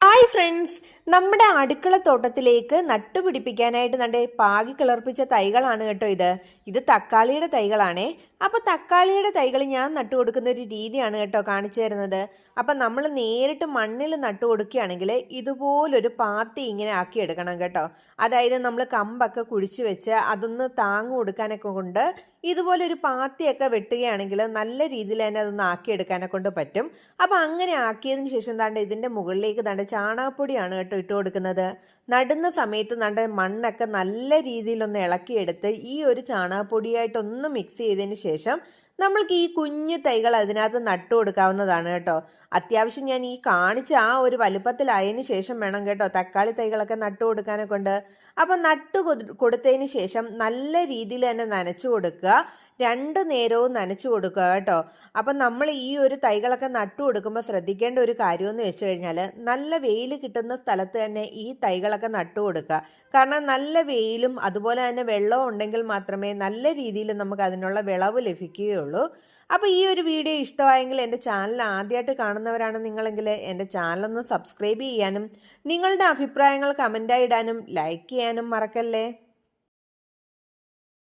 Hi friends നമ്മുടെ അടുക്കള തോട്ടത്തിലേക്ക് നട്ടുപിടിപ്പിക്കാനായിട്ട് നല്ല പാകി കിളർപ്പിച്ച തൈകളാണ് കേട്ടോ ഇത്. ഇത് തക്കാളിയുടെ തൈകളാണേ. അപ്പോൾ തക്കാളിയുടെ തൈകൾ ഞാൻ നട്ടു കൊടുക്കുന്ന ഒരു രീതിയാണ് കേട്ടോ കാണിച്ചു തരുന്നത്. അപ്പം നമ്മൾ നേരിട്ട് മണ്ണിൽ നട്ടു കൊടുക്കുകയാണെങ്കിൽ ഇതുപോലൊരു പാത്തി ഇങ്ങനെ ആക്കി എടുക്കണം കേട്ടോ. അതായത് നമ്മൾ കമ്പൊക്കെ കുഴിച്ചു വെച്ച് അതൊന്ന് താങ്ങു കൊടുക്കാനൊക്കെ കൊണ്ട് ഇതുപോലൊരു പാത്തിയൊക്കെ വെട്ടുകയാണെങ്കിൽ നല്ല രീതിയിൽ തന്നെ അതൊന്ന് ആക്കിയെടുക്കാനെ കൊണ്ട് പറ്റും. അപ്പോൾ അങ്ങനെ ആക്കിയതിന് ശേഷം താണ്ട് ഇതിന്റെ മുകളിലേക്ക് താണ്ട് ചാണകപ്പൊടിയാണ് കേട്ടോ ഇട്ട് കൊടുക്കുന്നത്. നടുന്ന സമയത്ത് താണ്ട് മണ്ണൊക്കെ നല്ല രീതിയിലൊന്ന് ഇളക്കിയെടുത്ത് ഈ ഒരു ചാണകപ്പൊടിയായിട്ടൊന്ന് മിക്സ് ചെയ്തതിന് ശേഷം നമ്മൾക്ക് ഈ കുഞ്ഞു തൈകൾ അതിനകത്ത് നട്ടു കൊടുക്കാവുന്നതാണ് കേട്ടോ. അത്യാവശ്യം ഞാൻ ഈ കാണിച്ച ആ ഒരു വലുപ്പത്തിലായതിനു ശേഷം വേണം കേട്ടോ തക്കാളി തൈകളൊക്കെ നട്ടു കൊടുക്കാനെ കൊണ്ട്. അപ്പം നട്ടു കൊടു- കൊടുത്തതിന് ശേഷം നല്ല രീതിയിൽ തന്നെ നനച്ചു കൊടുക്കുക. രണ്ട് നേരവും നനച്ചു കൊടുക്കുക കേട്ടോ. അപ്പം നമ്മൾ ഈ ഒരു തൈകളൊക്കെ നട്ടു കൊടുക്കുമ്പോൾ ശ്രദ്ധിക്കേണ്ട ഒരു കാര്യമെന്ന് വെച്ച് കഴിഞ്ഞാൽ നല്ല വെയിൽ കിട്ടുന്ന സ്ഥലത്ത് തന്നെ ഈ തൈകളൊക്കെ നട്ടു കൊടുക്കുക. കാരണം നല്ല വെയിലും അതുപോലെ തന്നെ വെള്ളവും ഉണ്ടെങ്കിൽ മാത്രമേ നല്ല രീതിയിൽ നമുക്ക് അതിനുള്ള വിളവ് ലഭിക്കുകയുള്ളൂ. അപ്പോൾ ഈ ഒരു വീഡിയോ ഇഷ്ടമായെങ്കിൽ എന്റെ ചാനൽ ആദ്യമായിട്ട് കാണുന്നവരാണ് നിങ്ങളെങ്കിൽ എന്റെ ചാനലൊന്ന് സബ്സ്ക്രൈബ് ചെയ്യാനും നിങ്ങളുടെ അഭിപ്രായങ്ങൾ കമന്റായി ഇടാനും ലൈക്ക് ചെയ്യാനും മറക്കല്ലേ?